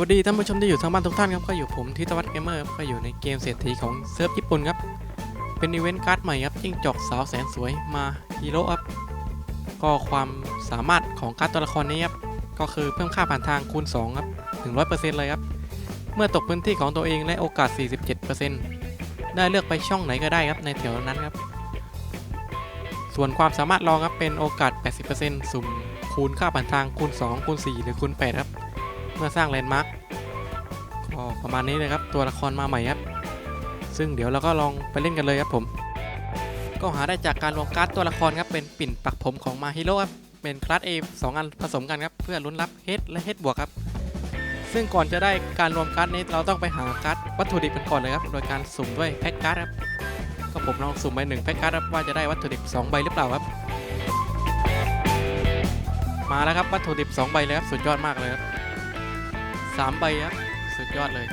วัสดีท่านผู้ชมที่อยู่ทางบ้านทุกท่านครับก็อยู่ผมทิตวัฒน์เกมเมอร์ก็อยู่ในเกมเศรษฐีของเซิร์ฟญี่ปุ่นครับ เป็นอีเวนต์การ์ดใหม่ครับจิ้งจอกสาวแสนสวยมาฮีโร่ครับก็ความสามารถของการ์ดตัวละครนี้ครับก็คือเพิ่มค่าผ่านทางคูณ2ครับถึง100%เลยครับ เมื่อตกพื้นที่ของตัวเองและโอกาส 47%ได้เลือกไปช่องไหนก็ได้ครับในแถวนั้นครับ ส่วนความสามารถรองครับเป็นโอกาส 80%สุ่มคูณค่าผ่านทางคูณ2คูณ4หรือคูณ8ครับ เมื่อสร้างแลนด์มาร์กก็ประมาณนี้เลยครับ ตัวละครมาใหม่ครับ ซึ่งเดี๋ยวเราก็ลองไปเล่นกันเลยครับผม ก็หาได้จากการรวมการ์ดตัวละครครับเป็นปิ่นปักผมของมาฮิโร่ครับเป็นคลาส A สองอันผสมกันครับเพื่อลุ้นรับ H และ H บวกครับ ซึ่งก่อนจะได้การรวมการ์ดนี้เราต้องไปหาการ์ดวัตถุดิบกันก่อนเลยครับโดยการสุ่มด้วยแพ็กการ์ดครับก็ผมลองสุ่มไปหนึ่งแพ็กการ์ดครับว่าจะได้วัตถุดิบสองใบหรือเปล่าครับมาแล้วครับวัตถุดิบสองใบเลยครับ สุดยอดมากเลยครับ สามใบครับสุดยอดเลย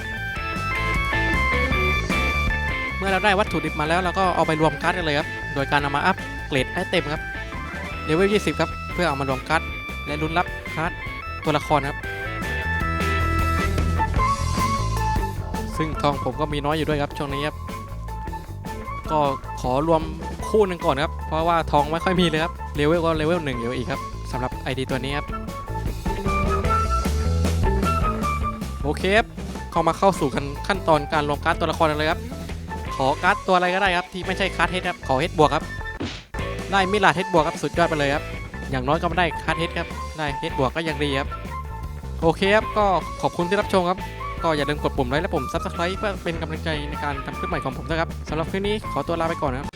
เมื่อเราได้วัตถุดิบมาแล้วเราก็เอาไปรวมการ์ดกันเลยครับ โดยการนำมาอัพเกรดให้เต็มครับเลเวล20 ครับ เพื่อเอามารวมการ์ดและลุ้นรับการ์ดตัวละครครับ ซึ่งทองผมก็มีน้อยอยู่ด้วยครับช่วงนี้ครับก็ขอรวมคู่หนึ่งก่อนครับ เพราะว่าทองไม่ค่อยมีเลยครับเลเวลก็เลเวลหนึ่งอยู่อีกครับสำหรับ ID ตัวนี้ครับ โอเคครับเข้ามาเข้าสู่ขั้นตอนการรวมการ์ดตัวละครเลยครับ ขอการ์ดตัวอะไรก็ได้ครับที่ไม่ใช่การ์ดเฮดครับ ขอเฮดบวกครับ ได้มิลาเฮดบวกครับสุดยอดไปเลยครับ อย่างน้อยก็ไม่ได้การ์ดเฮดครับ ได้เฮดบวกก็ยังดีครับ โอเคครับ ก็ขอบคุณที่รับชมครับ ก็อย่าลืมกดปุ่มไลค์และปุ่มซับสไครต์เพื่อเป็นกำลังใจในการทำคลิปใหม่ของผมนะครับสำหรับคลิปนี้ขอตัวลาไปก่อนนะครับ